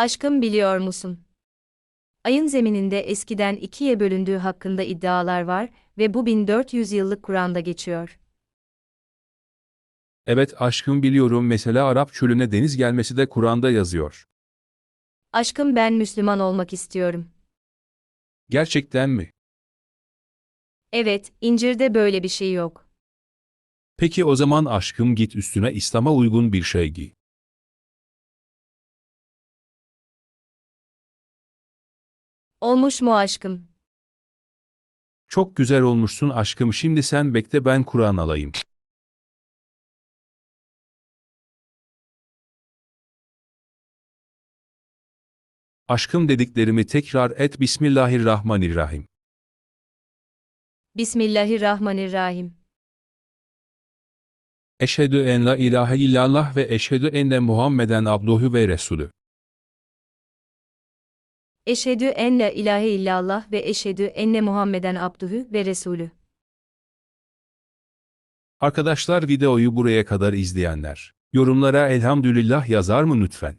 Aşkım biliyor musun? Ayın zemininde eskiden ikiye bölündüğü hakkında iddialar var ve bu 1400 yıllık Kur'an'da geçiyor. Evet aşkım biliyorum mesela Arap çölüne deniz gelmesi de Kur'an'da yazıyor. Aşkım ben Müslüman olmak istiyorum. Gerçekten mi? Evet, İncir'de böyle bir şey yok. Peki o zaman aşkım git üstüne İslam'a uygun bir şey giy. Olmuş mu aşkım? Çok güzel olmuşsun aşkım şimdi sen bekle ben Kur'an alayım. Aşkım dediklerimi tekrar et Bismillahirrahmanirrahim. Bismillahirrahmanirrahim. Eşhedü en la ilahe illallah ve eşhedü enne Muhammeden abduhu ve resulü. Eşhedü en la ilahe illallah ve eşhedü enne Muhammeden abdühü ve resulü. Arkadaşlar videoyu buraya kadar izleyenler, yorumlara elhamdülillah yazar mı lütfen?